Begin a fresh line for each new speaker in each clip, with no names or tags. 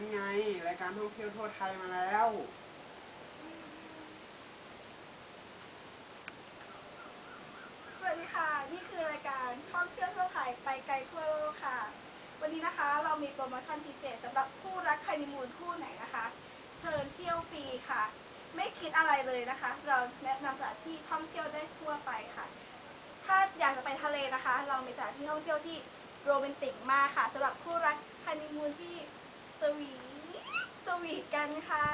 นั่
นไง
รายการท่องเที่ยวทั่วไทยมาแล้ว
สวัสดีค่ะ นี่คือรายการท่องเที่ยวทั่วไทยไปไกลทั่วโลกค่ะ วันนี้นะคะเรามีโปรโมชั่นพิเศษสำหรับคู่รักฮันนีมูนคู่ไหนนะคะ เชิญเที่ยวฟรีค่ะ ไม่คิดอะไรเลยนะคะ เราแนะนำสถานที่ท่องเที่ยวได้ทั่วไปค่ะ ถ้าอยากจะไปทะเลนะคะ เรามีสถานที่ท่องเที่ยวที่โรแมนติกมากค่ะสำหรับคู่รักฮันนีมูนที่ สวีทสวีทกันค่ะ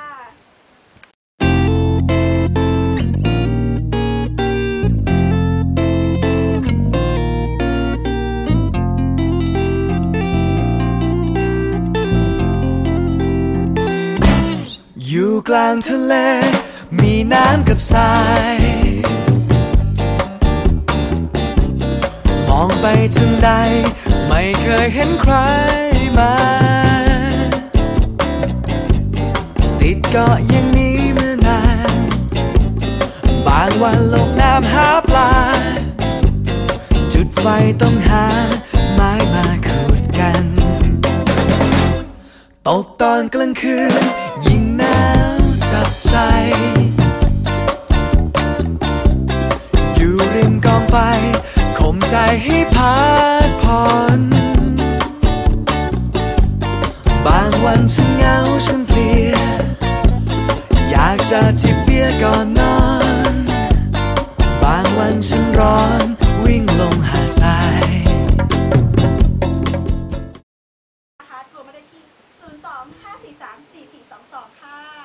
อยู่กลางทะเล มีน้ำกับทราย มองไปทางใด ไม่เคยเห็นใครมา เกาะอย่างนี้มานาน บางวันลงน้ำหาปลา จุดไฟต้องหา ไม้มาขูดกัน ตกตอนกลางคืน ยิ่งหนาวจับใจ อยู่ริมกองไฟข่มใจให้พักผ่อนบางวันฉันเหงาฉันเพลียอยากจะจิบเบียร์ก่อนนอน บางวันฉันร้อนวิ่งลงหาทราย
นะคะโทรมาได้ที่ 0 2 5 4 3 4 4 2 2 ค่ะ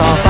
ต่อไป